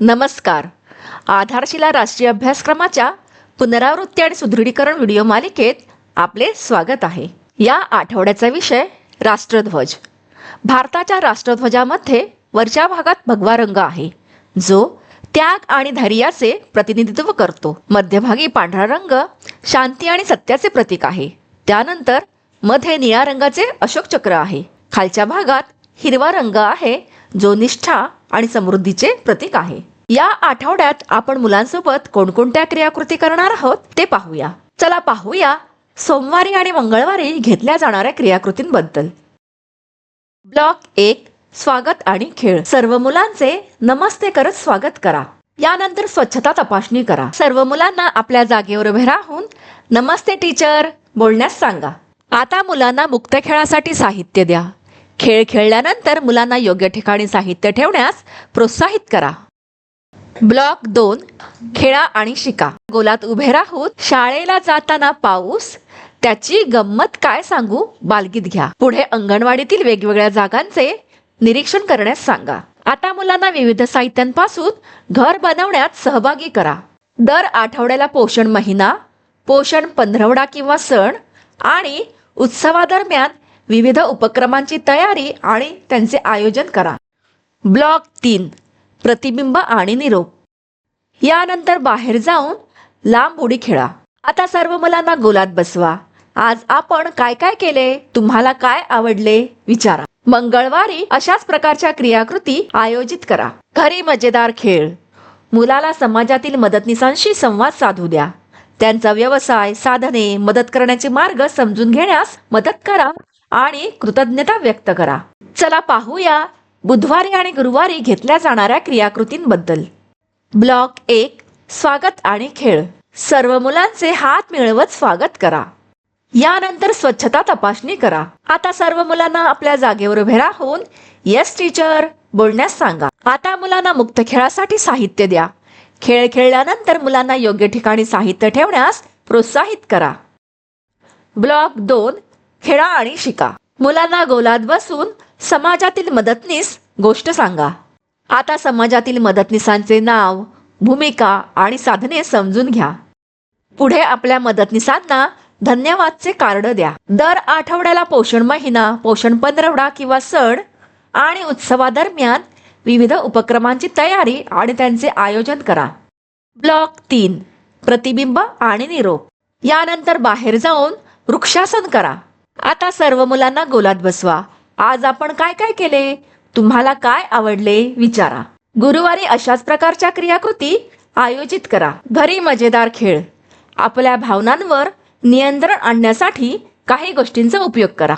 नमस्कार. आधारशिला राष्ट्रीय अभ्यासक्रमाच्या पुनरावृत्ती आणि सुदृढीकरण व्हिडिओ मालिकेत आपले स्वागत आहे. या आठवड्याचा विषय राष्ट्रध्वज. भारताच्या राष्ट्रध्वजामध्ये वरच्या भागात भगवा रंग आहे. जो त्याग आणि धैर्याचे प्रतिनिधित्व करतो. मध्यभागी पांढरा रंग शांती आणि सत्याचे प्रतीक आहे. त्यानंतरमध्ये निळ्या रंगाचे अशोक चक्र आहे. खालच्या भागात हिरवा रंग आहे. जो निष्ठा आणि समृद्धीचे प्रतीक आहे. या आठवड्यात आपण मुलांसोबत कोणकोणत्या क्रियाकृती करणार आहोत ते पाहूया. चला पाहूया सोमवारी आणि मंगळवारी घेतल्या जाणाऱ्या क्रियाकृतींबद्दल. ब्लॉक एक स्वागत आणि खेळ. सर्व मुलांचे नमस्ते करत स्वागत करा. यानंतर स्वच्छता तपासणी करा. सर्व मुलांना आपल्या जागेवर उभे राहून नमस्ते टीचर बोलण्यास सांगा. आता मुलांना मुक्त खेळासाठी साहित्य द्या. खेळ खेळल्यानंतर मुलांना योग्य ठिकाणी साहित्य ठेवण्यास प्रोत्साहित करा. ब्लॉक दोन खेळा आणि शिका. गोलात उभे राहून शाळेला जाताना पाऊस त्याची गंमत काय सांगू बालगीत घ्या. पुढे अंगणवाडीतील वेगवेगळ्या जागांचे निरीक्षण करण्यास सांगा. आता मुलांना विविध साहित्यांपासून घर बनवण्यात सहभागी करा. दर आठवड्याला पोषण महिना पोषण पंधरवडा किंवा सण आणि उत्सवादरम्यान विविध उपक्रमांची तयारी आणि त्यांचे आयोजन करा. ब्लॉक तीन प्रतिबिंब आणि निरोप. यानंतर बाहेर जाऊन लांब उडी खेळा. आता सर्व मुलांना गोलात बसवा. आज आपण काय काय केले? तुम्हाला काय आवडले? विचारा. मंगळवारी अशाच प्रकारच्या क्रियाकृती आयोजित करा. घरी मजेदार खेळ. मुलाला समाजातील मदतनीसांशी संवाद साधू द्या. त्यांचा व्यवसाय साधने मदत करण्याचे मार्ग समजून घेण्यास मदत करा. आणि कृतज्ञता व्यक्त करा. चला पाहूया बुधवारी आणि गुरुवारी घेतल्या जाणाऱ्या क्रियाकृतींबद्दल. ब्लॉक एक स्वागत आणि खेळ. सर्व मुलांचे हात मिळवत स्वागत करा. यानंतर स्वच्छता तपासणी करा. आता सर्व मुलांना आपल्या जागेवर उभे राहून येस टीचर बोलण्यास सांगा. आता मुलांना मुक्त खेळासाठी साहित्य द्या. खेळ खेळल्यानंतर मुलांना योग्य ठिकाणी साहित्य ठेवण्यास प्रोत्साहित करा. ब्लॉक दोन खेळा आणि शिका. मुलांना गोलात बसून समाजातील मदतनीस गोष्ट सांगा. आता समाजातील मदतनीसांचे नाव भूमिका आणि साधने समजून घ्या. पुढे आपल्या मदतनीसांना धन्यवादचे कार्ड द्या. दर आठवड्याला पोषण महिना पोषण पंधरवडा किंवा सण आणि उत्सवादरम्यान विविध उपक्रमांची तयारी आणि त्यांचे आयोजन करा. ब्लॉक तीन प्रतिबिंब आणि निरोप. यानंतर बाहेर जाऊन वृक्षासन करा. आता सर्व मुलांना गोलात बसवा. आज आपण काय काय केले? तुम्हाला काय आवडले? विचारा. गुरुवारी अशाच प्रकारच्या क्रियाकृती आयोजित करा. घरी मजेदार खेळ. आपल्या भावनांवर नियंत्रण आणण्यासाठी काही गोष्टींचा उपयोग करा.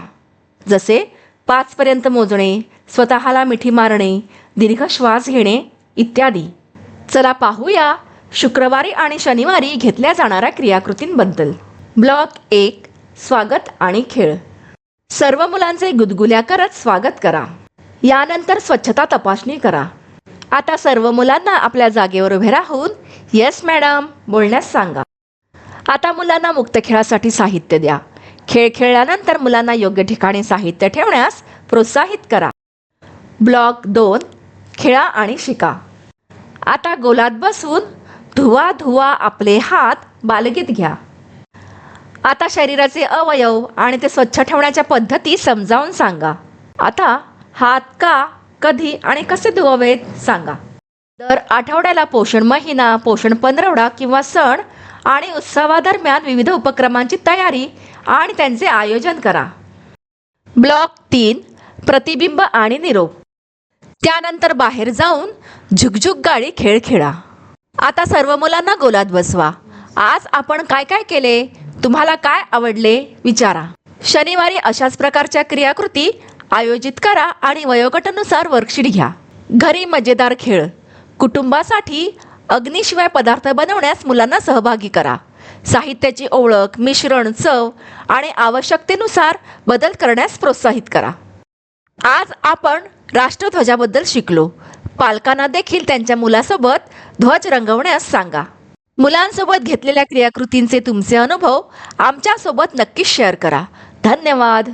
जसे पाचपर्यंत मोजणे स्वतःला मिठी मारणे दीर्घ श्वास घेणे इत्यादी. चला पाहूया शुक्रवारी आणि शनिवारी घेतल्या जाणाऱ्या क्रियाकृतींबद्दल. ब्लॉक एक स्वागत आणि खेळ. सर्व मुलांचे गुदगुल्या करत स्वागत करा. यानंतर स्वच्छता तपासणी करा. आता सर्व मुलांना आपल्या जागेवर उभे राहून येस मॅडम बोलण्यास सांगा. आता मुलांना मुक्त खेळासाठी साहित्य द्या. खेळ खेळल्यानंतर मुलांना योग्य ठिकाणी साहित्य ठेवण्यास प्रोत्साहित करा. ब्लॉक दोन खेळा आणि शिका. आता गोलात बसून धुवा धुवा आपले हात बालगीत घ्या. आता शरीराचे अवयव आणि ते स्वच्छ ठेवण्याच्या पद्धती समजावून सांगा. आता हात का कधी आणि कसे धुवावेत सांगा. दर आठवड्याला पोषण महिना पोषण पंधरवडा किंवा सण आणि उत्सवादरम्यान विविध उपक्रमांची तयारी आणि त्यांचे आयोजन करा. ब्लॉक तीन प्रतिबिंब आणि निरोप. त्यानंतर बाहेर जाऊन झुकझुक गाडी खेळ खेळा. आता सर्व मुलांना गोलात बसवा. आज आपण काय काय केले? तुम्हाला काय आवडले? विचारा. शनिवारी अशाच प्रकारच्या क्रियाकृती आयोजित करा आणि वयोगटानुसार वर्कशीट घ्या. घरी मजेदार खेळ. कुटुंबासाठी अग्निशिवाय पदार्थ बनवण्यास मुलांना सहभागी करा. साहित्याची ओळख मिश्रण चव आणि आवश्यकतेनुसार बदल करण्यास प्रोत्साहित करा. आज आपण राष्ट्रध्वजाबद्दल शिकलो. पालकांना देखील त्यांच्या मुलासोबत ध्वज रंगवण्यास सांगा. मुलांसोबत घेतलेल्या क्रियाकृतींचे तुमचे अनुभव आमच्यासोबत नक्कीच शेअर करा. धन्यवाद.